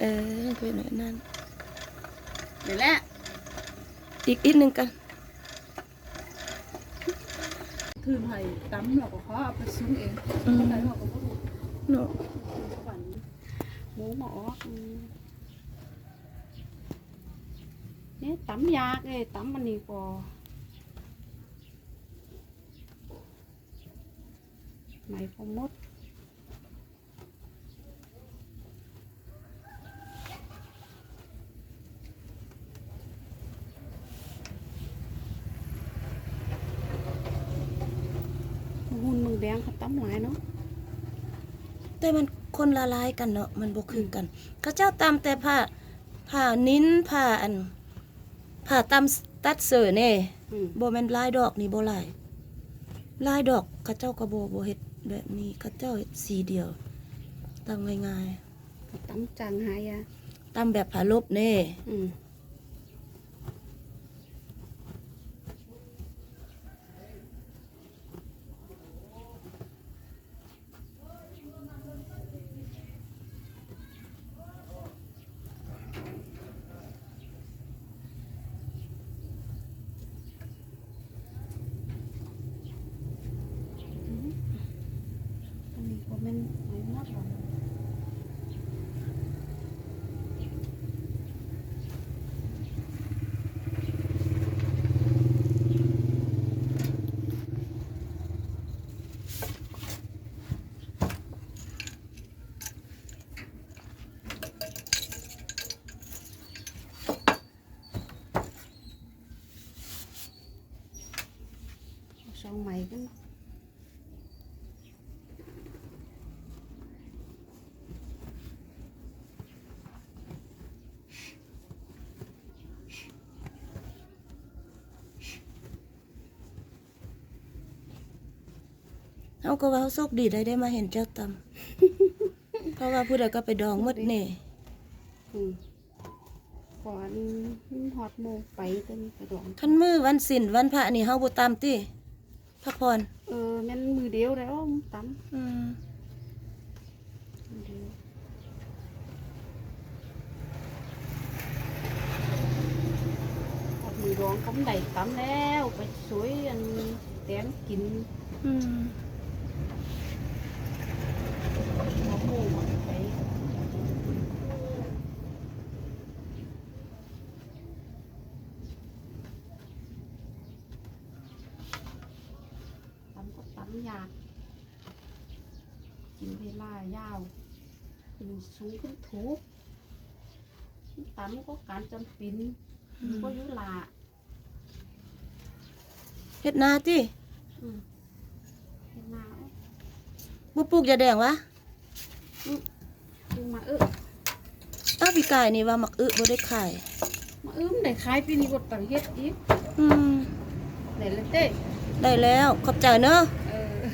เออเป็นแบบนั้นเดี๋ยวแหละอีกอีกหนึงกันคือไผ่ตั้มเราก็เขาเอาไปซุ้งเองอืมคนไหนเขาก็บ่รู้เนาะฝันหมูหมออืมเนี่ยตำยากเลยตำมันนี่ก็ไหมพอมดหุ่นมึง แดงเขาตำหลายเนาะแต่มันคนละลายกันเนาะมันบ่คือกันเขาเจ้าตามแต่ผ้าผ้านิ้นผ้าอันผ้าตามตัดเสือแน่อืมบ่แม่นลายดอกนี่บ่ลายลายดอกเขาเจ้าก็บ่บ่เฮ็ดแบบนี้เขาเจ้าเฮ็ดสีเดียวตามง่ายเขาตำจังหายอะๆตามแบบผาลบแน่อืมอันนี้ก็เป็นไม้มอ ดหรอกสองไม้กัน เฮาก็ว่าเฮาโชคดีได้ได้มาเห็นเจ้าตำเพราะว่าผู้ใดก็ไปดองหมดแน่อืมก่อนฮอดโมงไปจนกระดองคันมือวันศีลวันพระนี่เฮาบ่ตามติพักผ่อนเออแม่นมือเดียวแล้วตั้มอืมมือเดียวฮอดมือร้องกำไดตั้มแล้ว ไปสวยอันแตงกิน อืม ฮอดโมงไปตั้ มก็ตั้มยากกินเวลายาวขึ้นสูงขึ้นถูกตันก็การจำเป็นก็อยุลาเฮ็ดนาติอืมเห็นมาเอ้ยบ่ปลูกยาแดงวะดูมาเอออ้าวพี่กายนี่ว่ามักอึบ่ได้ขายมาเอ้มได้ขายปีนี้ก็ตังเฮ็ดอีกอืมได้ละเต้ได้แล้ว ขอบใจเนอะ